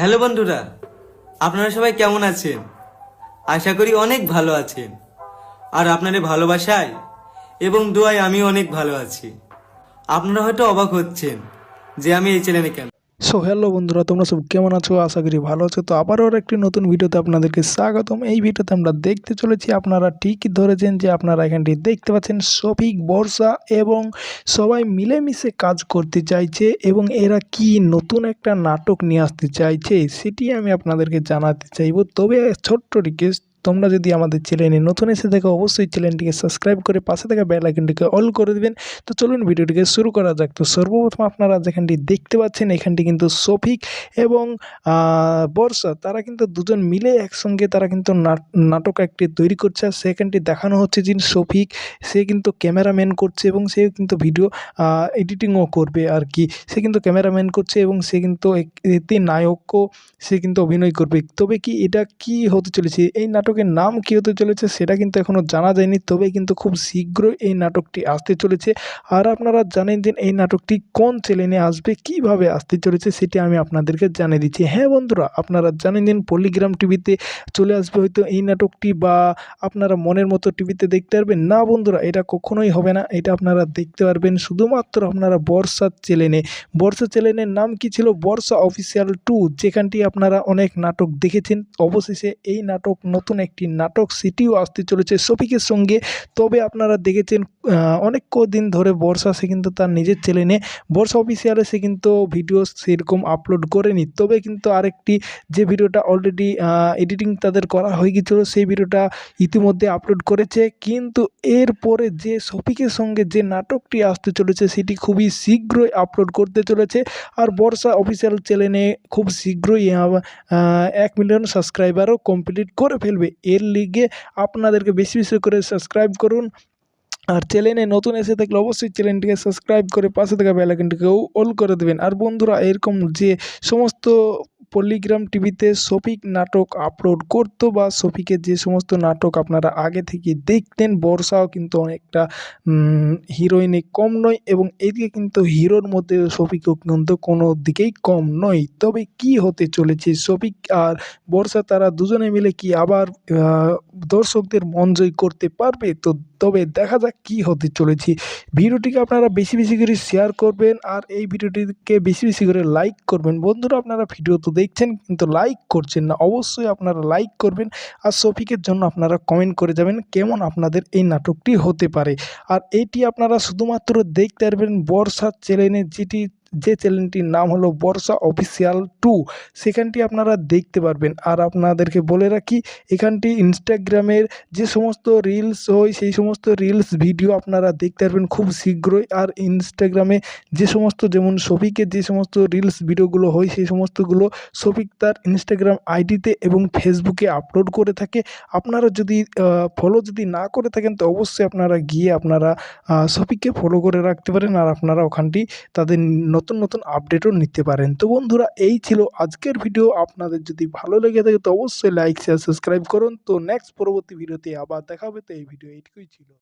Hello বন্ধুরা, আপনারা সবাই কেমন আছেন? আশা করি অনেক ভালো আছেন। আর আপনাদের ভালোবাসায় এবং দোয়ায় আমি অনেক ভালো আছি। আপনারা হয়তো অবাক হচ্ছেন যে আমি এই চ্যানেলে কেন সো হ্যালো বন্ধুরা, তোমরা সব কেমন আছো? আশা করি ভালো আছো। তো আবারও একটি নতুন ভিডিওতে আপনাদেরকে স্বাগতম। এই ভিডিওতে আমরা দেখতে চলেছি, আপনারা ঠিকই ধরেছেন যে আপনারা এখানটি দেখতে পাচ্ছেন শফিক বর্ষা এবং সবাই মিলেমিশে কাজ করতে চাইছে এবং এরা কি নতুন একটা নাটক নিয়ে আসতে চাইছে, সেটি আমি আপনাদেরকে জানাতে চাইব। তবে ছোট্ট রিকোয়েস্ট তোমরা যদি আমাদের চ্যানেলে নতুন এসে থাকো, অবশ্যই চ্যানেলটিকে সাবস্ক্রাইব করে পাশে থাকা বেল আইকনটিকে অল করে দেবেন। তো চলুন ভিডিওটিকে শুরু করা যাক। তো সর্বপ্রথম আপনারা যেখানটি দেখতে পাচ্ছেন, এখানটি কিন্তু শফিক এবং বর্ষা তারা কিন্তু দুজন মিলে একসঙ্গে তারা কিন্তু নাট- নাটক একটি তৈরি করছে। আর সেখানটি দেখানো হচ্ছে যে শফিক, সে কিন্তু ক্যামেরাম্যান করছে এবং সে কিন্তু ভিডিও এডিটিংও করবে আর কি। সে কিন্তু ক্যামেরাম্যান করছে এবং সে কিন্তু এতে নায়কও, সে কিন্তু অভিনয় করবে। তবে কি এটা কি হতে চলেছে? এই নাটকের নাম কি হতে চলেছে সেটা কিন্তু এখনও জানা যায়নি। তবে কিন্তু খুব শীঘ্রই এই নাটকটি আসতে চলেছে। আর আপনারা জানেন যে এই নাটকটি কোন চ্যানেলে আসবে, কীভাবে আসতে চলেছে সেটি আমি আপনাদেরকে জানিয়ে দিচ্ছি। হ্যাঁ বন্ধুরা, আপনারা জানেন দিন পলিগ্রাম টিভিতে চলে আসবে হয়তো এই নাটকটি বা আপনারা মনের মতো টিভিতে দেখতে পারবেন। না বন্ধুরা, এটা কখনোই হবে না। এটা আপনারা দেখতে পারবেন। শুধুমাত্র আপনারা বর্ষার চ্যানেলে। বর্ষা চ্যানেলের নাম কি ছিল? বর্ষা অফিসিয়াল টু, যেখানটি আপনারা অনেক নাটক দেখেছেন। অবশেষে এই নাটক নতুন একটি নাটক সিটিও আসতে চলেছে। শফিকের সঙ্গে তবে আপনারা দেখেছেন অনেক কদিন ধরে বর্ষা, সে কিন্তু তার নিজের ছেলে চ্যানেলে বর্ষা অফিসিয়ালে সে কিন্তু ভিডিও সেরকম আপলোড করেনি। তবে কিন্তু আরেকটি যে ভিডিওটা অলরেডি এডিটিং তাদের করা হয়ে গিয়েছিল, সেই ভিডিওটা ইতিমধ্যে আপলোড করেছে। কিন্তু এরপরে যে শফিকের সঙ্গে যে নাটকটি আসতে চলেছে, সেটি খুবই শীঘ্রই আপলোড করতে চলেছে। আর বর্ষা অফিসিয়াল চ্যানেলে খুব শীঘ্রই এক মিলিয়ন সাবস্ক্রাইবারও কমপ্লিট করে ফেলবে। এর লিগে আপনাদেরকে বেশি বেশি করে সাবস্ক্রাইব করুন। আর চ্যানেলে নতুন এসে থাকলে অবশ্যই চ্যানেলটিকে সাবস্ক্রাইব করে পাশে থাকা বেলাইকনটিকেও অল করে দেবেন। আর বন্ধুরা, এরকম যে সমস্ত পল্লিগ্রাম টিভিতে শফিক নাটক আপলোড করতো বা শফিকের যে সমস্ত নাটক আপনারা আগে থেকে দেখতেন, বর্ষাও কিন্তু অনেকটা হিরোইনে কম নয় এবং এদিকে কিন্তু হিরোর মধ্যে শফিকও কিন্তু কোনো দিকেই কম নয়। তবে কি হতে চলেছে? শফিক আর বর্ষা তারা দুজনে মিলে কি আবার দর্শকদের মন জয় করতে পারবে? তো তবে দেখা যাক কি হতে চলেছে। ভিডিওটিকে আপনারা বেশি বেশি করে শেয়ার করবেন আর এই ভিডিওটিকে বেশি বেশি করে লাইক করবেন। বন্ধুরা, আপনারা ভিডিও তো দেখছেন কিন্তু লাইক করছেন না। অবশ্যই আপনারা লাইক করবেন আর শফিকের জন্য আপনারা কমেন্ট করে যাবেন কেমন আপনাদের এই নাটকটি হতে পারে। আর এইটি আপনারা শুধুমাত্র দেখতে পারবেন বর্ষার চ্যানেলে যেটি যে চ্যানেলটির নাম হলো বর্ষা অফিসিয়াল টু, সেখানটি আপনারা দেখতে পারবেন। আর আপনাদেরকে বলে রাখি, এখানটি ইনস্টাগ্রামের যে সমস্ত রিলস হয়, সেই সমস্ত রিলস ভিডিও আপনারা দেখতে পারবেন খুব শীঘ্রই। আর ইনস্টাগ্রামে যে সমস্ত, যেমন শফিকের যে সমস্ত রিলস ভিডিওগুলো হয়, সেই সমস্তগুলো শফিক তার ইনস্টাগ্রাম আইডিতে এবং ফেসবুকে আপলোড করে থাকে। আপনারা যদি ফলো যদি না করে থাকেন, তো অবশ্যই আপনারা গিয়ে আপনারা শফিককে ফলো করে রাখতে পারেন। আর আপনারা ওখানটি তাদের নতুন নতুন আপডেটও নিতে পারেন। তো বন্ধুরা, এই ছিল আজকের ভিডিও আপনাদের যদি ভালো লেগে থাকে, তো অবশ্যই লাইক শেয়ার সাবস্ক্রাইব করুন। তো নেক্সট পরবর্তী ভিডিওতে আবার দেখা হবে। তো এই ভিডিও এইটুকুই ছিল।